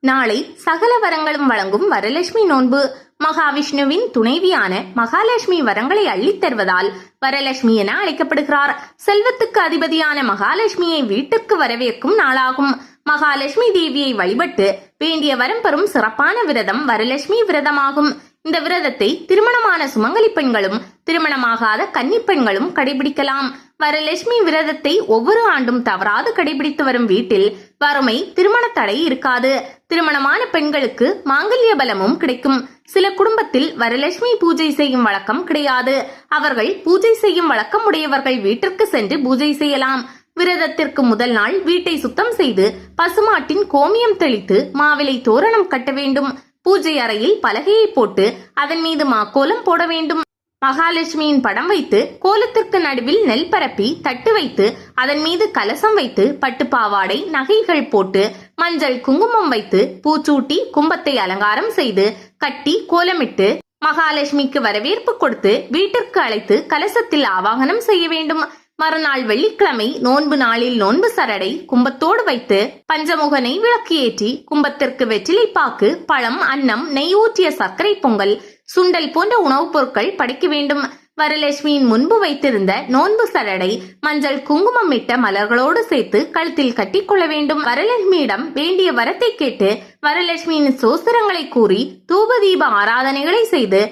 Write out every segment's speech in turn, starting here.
நாளை சகல வரங்களும் வழங்கும் வரலட்சுமி நோன்பு. மகாவிஷ்ணுவின் துணைவியான மகாலட்சுமி வரங்களை அள்ளித் தருவதால் வரலட்சுமி என அழைக்கப்படுகிறார். செல்வத்துக்கு அதிபதியான மகாலட்சுமியை வீட்டுக்கு வரவேற்கும் நாளாகும். மகாலட்சுமி தேவியை வழிபட்டு வேண்டிய வரம் பெறும் சிறப்பான விரதம் வரலட்சுமி விரதமாகும். இந்த விரதத்தை திருமணமான சுமங்கலி பெண்களும் திருமணமாகாத கன்னி பெண்களும் கடைபிடிக்கலாம். வரலட்சுமி விரதத்தை ஒவ்வொரு ஆண்டும் தவறாது கடைபிடித்து வரும் வீட்டில் வறுமை திருமண தடை இருக்காது. திருமணமான பெண்களுக்கு மாங்கல்ய பலமும் கிடைக்கும். சில குடும்பத்தில் வரலட்சுமி பூஜை செய்யும் வழக்கம் கிடையாது. அவர்கள் பூஜை செய்யும் வழக்கம் உடையவர்கள் வீட்டிற்கு சென்று பூஜை செய்யலாம். விரதத்திற்கு முதல் நாள் வீட்டை சுத்தம் செய்து பசுமாட்டின் கோமியம் தெளித்து மாவிலை தோரணம் கட்ட வேண்டும். பூஜை அறையில் பலகையை போட்டு அதன் மீது மாக்கோலம் போட வேண்டும். மகாலட்சுமியின் படம் வைத்து கோலத்திற்கு நடுவில் நெல் பரப்பி தட்டு வைத்து அதன் மீது கலசம் வைத்து பட்டு பாவாடை நகைகள் போட்டு மஞ்சள் குங்குமம் வைத்து பூச்சூட்டி கும்பத்தை அலங்காரம் செய்து கட்டி கோலமிட்டு மகாலட்சுமிக்கு வரவேற்பு கொடுத்து வீட்டிற்கு அழைத்து கலசத்தில் ஆவாகனம் செய்ய வேண்டும். மறுநாள் வெள்ளிக்கிழமை நோன்பு நாளில் நோன்பு சரடை கும்பத்தோடு வைத்து பஞ்சமுகனை விளக்கு ஏற்றி கும்பத்திற்கு வெற்றிலை பாக்கு பழம் அன்னம் நெய் ஊற்றிய சர்க்கரை பொங்கல் சுண்டல் போன்ற உணவுப் பொருட்கள் படைக்க வேண்டும். வரலட்சுமியின் முன்பு வைத்திருந்த நோன்பு சரடை மஞ்சள் குங்குமம் இட்ட மலர்களோடு சேர்த்து கழுத்தில் கட்டிக்கொள்ள வேண்டும். வரலட்சுமியிடம் வேண்டிய வரத்தை கேட்டு வரலட்சுமியின் சோசரங்களை கூறி தூப தீப ஆராதனைகளை செய்து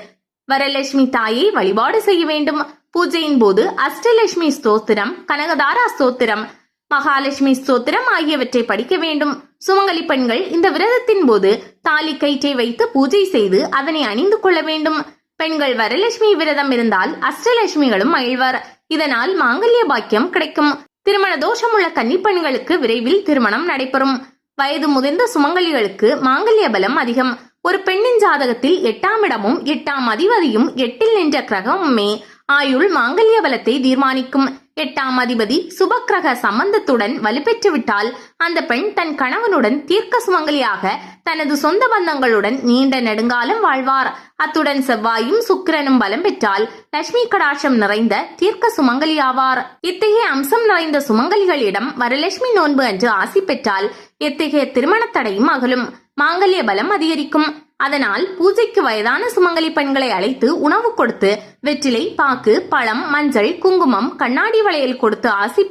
வரலட்சுமி தாயை வழிபாடு செய்ய வேண்டும். பூஜையின் போது அஷ்டலட்சுமி ஸ்தோத்திரம் கனகதாரா ஸ்தோத்திரம் மகாலட்சுமி ஸ்தோத்திரம் ஆகியவற்றை படிக்க வேண்டும். சுமங்கலி பெண்கள் இந்த விரதத்தின் போது தாலி கயிற்றை வைத்து பூஜை செய்து அதனை அணிந்து கொள்ள வேண்டும். பெண்கள் வரலட்சுமி விரதம் இருந்தால் அஷ்டலட்சுமிகளும் மகிழ்வார். இதனால் மாங்கல்ய பாக்கியம் கிடைக்கும். திருமண தோஷமுள்ள கன்னிப்பெண்களுக்கு விரைவில் திருமணம் நடைபெறும். வயது முதிர்ந்த சுமங்கலிகளுக்கு மாங்கல்ய பலம் அதிகம். ஒரு பெண்ணின் ஜாதகத்தில் எட்டாம் இடமும் எட்டாம் அதிபதியும் எட்டில் நின்ற கிரகமுமே ஆயுள் மாங்கல்ய பலத்தை தீர்மானிக்கும். எட்டாம் அதிபதி சுபக்கிரக சம்பந்தத்துடன் வலுப்பெற்றுவிட்டால் அந்த பெண் தன் கணவனுடன் தீர்க்க சுமங்கலியாக தனது சொந்த பந்தங்களுடன் நீண்ட நெடுங்காலம் வாழ்வார். அத்துடன் செவ்வாயும் சுக்கிரனும் பலம் பெற்றால் லட்சுமி கடாட்சம் நிறைந்த தீர்க்க சுமங்கலி ஆவார் இத்தகைய அம்சம் நிறைந்த சுமங்கலிகளிடம் வரலட்சுமி நோன்பு என்று ஆசி பெற்றால் எத்தகைய திருமண தடையும் அகலும். மாங்கல்ய பலம் அதிகரிக்கும். அதனால் பூஜைக்கு வயதான சுமங்கலி பெண்களை அழைத்து உணவு கொடுத்து வெற்றிலை பாக்கு பழம் மஞ்சள் குங்குமம் கண்ணாடி வளையல் கொடுத்து ஆசி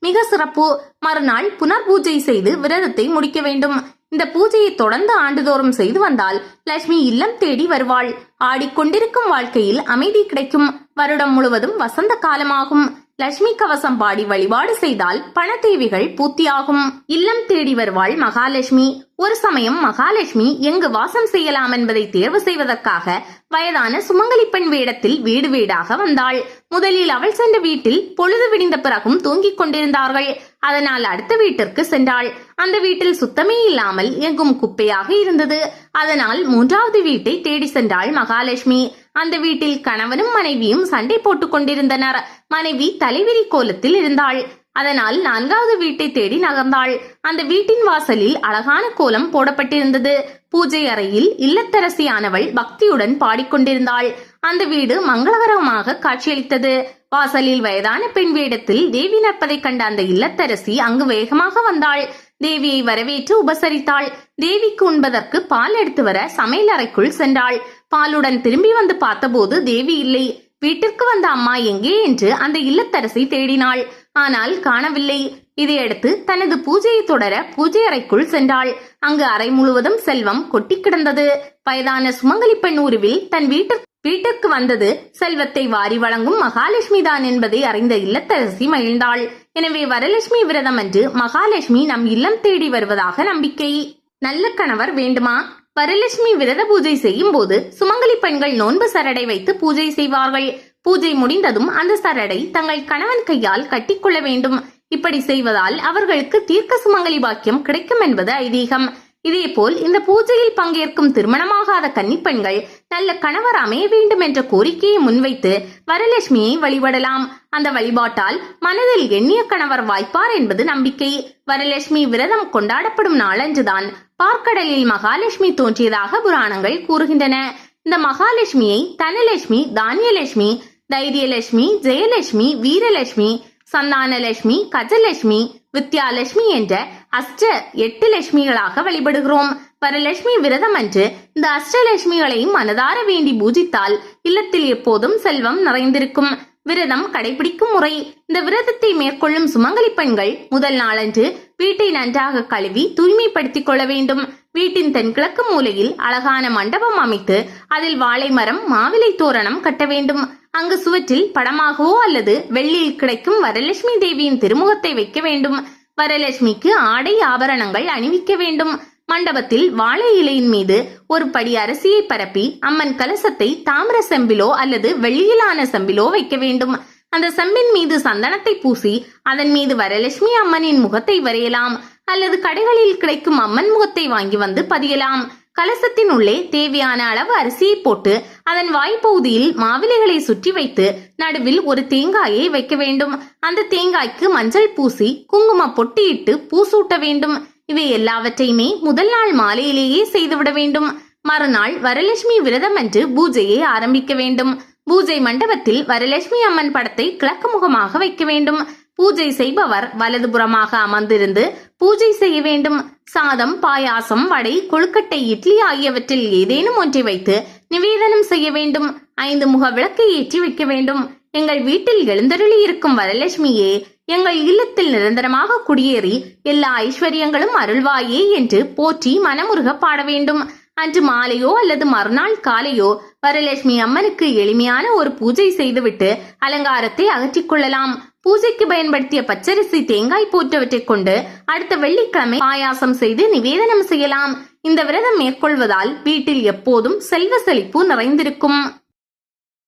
மிக சிறப்பு. மறுநாள் புனர் பூஜை செய்து விரதத்தை முடிக்க வேண்டும். இந்த பூஜையை தொடர்ந்து ஆண்டுதோறும் செய்து வந்தால் லட்சுமி இல்லம் தேடி வருவாள். ஆடிக்கொண்டிருக்கும் வாழ்க்கையில் அமைதி கிடைக்கும். வருடம் முழுவதும் வசந்த காலமாகும். லட்சுமி கவசம் பாடி வழிபாடு செய்தால் பண தேவைகள் பூர்த்தியாகும். இல்லம் தேடி வருவாள் மகாலட்சுமி. ஒரு சமயம் மகாலட்சுமி எங்கு வாசம் செய்யலாம் என்பதை தேர்வு செய்வதற்காக வயதான சுமங்கலி பெண் வேடத்தில் வீடு வீடாக வந்தாள். முதலில் அவள் சென்ற வீட்டில் பொழுது விடிந்த பிறகும் தூங்கிக் கொண்டிருந்தார்கள். அதனால் அடுத்த வீட்டிற்கு சென்றாள். அந்த வீட்டில் சுத்தமே இல்லாமல் எங்கும் குப்பையாக இருந்தது. அதனால் மூன்றாவது வீட்டை தேடி சென்றாள் மகாலட்சுமி. அந்த வீட்டில் கணவனும் மனைவியும் சண்டை போட்டுக் கொண்டிருந்தனர். மனைவி தலைவிரி கோலத்தில் இருந்தாள். அதனால் நான்காவது வீட்டை தேடி நகர்ந்தாள். அந்த வீட்டின் வாசலில் அழகான கோலம் போடப்பட்டிருந்தது. பூஜை அறையில் இல்லத்தரசியானவள் பக்தியுடன் பாடிக்கொண்டிருந்தாள். அந்த வீடு மங்களகரமாக காட்சியளித்தது. வாசலில் வயதான பெண் வேடத்தில் தேவி நிற்பதைக் கண்ட அந்த இல்லத்தரசி அங்கு வேகமாக வந்தாள். தேவியை வரவேற்று உபசரித்தாள். தேவிக்கு உண்பதற்கு பால் எடுத்து வர சமையல் அறைக்குள் சென்றாள். பாலுடன் திரும்பி வந்து பார்த்தபோது தேவி இல்லை. வீட்டிற்கு வந்த அம்மா எங்கே என்று அந்த இல்லத்தரசி தேடினாள். ஆனால் காணவில்லை. இதையடுத்து தனது பூஜையை தொடர பூஜை அறைக்குள் சென்றாள். அங்கு அறை முழுவதும் செல்வம் கொட்டி கிடந்தது. வயதான சுமங்கலி பெண் உருவில் தன் வீட்டு வீட்டுக்கு வந்தது செல்வத்தை வாரி வழங்கும் மகாலட்சுமி தான் என்பதை அறிந்த இல்லத்தரசி மகிழ்ந்தாள். எனவே வரலட்சுமி விரதம் அன்று மகாலட்சுமி நம் இல்லம் தேடி வருவதாக நம்பிக்கை. நல்ல கணவர் வேண்டுமா? வரலட்சுமி விரத பூஜை செய்யும் போது சுமங்கலி பெண்கள் நோன்பு சரடை வைத்து பூஜை செய்வார்கள். பூஜை முடிந்ததும் அந்த சரடை தங்கள் கணவன் கையால் கட்டிக்கொள்ள வேண்டும். இப்படி செய்வதால் அவர்களுக்கு தீர்க்க சுமங்கலி பாக்கியம் கிடைக்கும் என்பது ஐதீகம். இதேபோல் இந்த பூஜையில் பங்கேற்கும் திருமணமாகாத கன்னிப்பெண்கள் நல்ல கணவர் அமைய வேண்டும் என்ற கோரிக்கையை முன்வைத்து வரலட்சுமியை வழிபடலாம். அந்த வழிபாட்டால் மனதில் எண்ணிய கணவர் வாய்ப்பார் என்பது நம்பிக்கை. வரலட்சுமி விரதம் கொண்டாடப்படும் நாளன்றுதான் பார்க்கடலில் மகாலட்சுமி தோன்றியதாக புராணங்கள் கூறுகின்றன. இந்த மகாலட்சுமியை தனலட்சுமி தானியலட்சுமி தைரியலட்சுமி ஜெயலட்சுமி வீரலட்சுமி சந்தானலட்சுமி கஜலட்சுமி வித்யாலட்சுமி என்ற அஷ்ட எட்டு லட்சுமிகளாக வழிபடுகிறோம். வரலட்சுமி விரதம் அன்று இந்த அஷ்டலட்சுமிகளையும் மனதார வேண்டி பூஜித்தால் இல்லத்தில் எப்போதும் செல்வம் நிறைந்திருக்கும். விரதம் கடைபிடிக்கும் முறை. இந்த விரதத்தை மேற்கொள்ளும் சுமங்கலி பெண்கள் முதல் நாளன்று வீட்டை நன்றாக கழுவி தூய்மைப்படுத்திக் கொள்ள வேண்டும். வீட்டின் தென்கிழக்கு மூலையில் அழகான மண்டபம் அமைத்து அதில் வாழை மரம் மாவிலை தோரணம் கட்ட வேண்டும். அங்கு சுவற்றில் படமாகவோ அல்லது வெள்ளியில் கிடைக்கும் வரலட்சுமி தேவியின் திருமுகத்தை வைக்க வேண்டும். வரலட்சுமிக்கு ஆடை ஆபரணங்கள் அணிவிக்க வேண்டும். மண்டபத்தில் வாழை இலையின் மீது ஒரு படி அரிசியை பரப்பி அம்மன் கலசத்தை தாமிர செம்பிலோ அல்லது வெள்ளியிலான செம்பிலோ வைக்க வேண்டும். அந்த செம்பின் மீது சந்தனத்தை பூசி அதன் மீது வரலட்சுமி அம்மனின் முகத்தை வரையலாம். அல்லது கடைகளில் கிடைக்கும் அம்மன் முகத்தை வாங்கி வந்து பதியலாம். கலசத்தின் உள்ளே தேவையான அளவு அரிசியை போட்டு அதன் வாய்ப்பகுதியில் மாவிலைகளை சுற்றி வைத்து நடுவில் ஒரு தேங்காயை வைக்க வேண்டும். அந்த தேங்காய்க்கு மஞ்சள் பூசி குங்கும பொட்டியிட்டு பூசூட்ட வேண்டும். இவை எல்லாவற்றையுமே முதல் நாள் மாலையிலேயே செய்துவிட வேண்டும். மறுநாள் வரலட்சுமி விரதம் அன்று பூஜையை ஆரம்பிக்க வேண்டும். பூஜை மண்டபத்தில் வரலட்சுமி அம்மன் படத்தை கிழக்கு முகமாக வைக்க வேண்டும். பூஜை செய்பவர் வலதுபுறமாக அமர்ந்திருந்து பூஜை செய்ய வேண்டும். சாதம் பாயாசம் வடை கொழுக்கட்டை இட்லி ஆகியவற்றில் ஏதேனும் ஒன்றை வைத்து நிவேதனம் செய்ய வேண்டும். ஐந்து முக விளக்கை ஏற்றி வைக்க வேண்டும். எங்கள் வீட்டில் எழுந்தருளி இருக்கும் வரலட்சுமியே எங்கள் இல்லத்தில் நிரந்தரமாக குடியேறி எல்லா ஐஸ்வர்யங்களும் அருள்வாயே என்று போற்றி மனமுருக பாட வேண்டும். அன்று மாலையோ அல்லது மறுநாள் காலையோ வரலட்சுமி அம்மனுக்கு எளிமையான ஒரு பூஜை செய்துவிட்டு அலங்காரத்தை அகற்றிக் கொள்ளலாம். பூஜைக்கு பயன்படுத்திய பச்சரிசி தேங்காய் போன்றவற்றைக் கொண்டு அடுத்த வெள்ளிக்கிழமை பாயாசம் செய்து நிவேதனம் செய்யலாம். இந்த விரதம் மேற்கொள்வதால் வீட்டில் எப்போதும் செல்வ செழிப்பு நிறைந்திருக்கும்.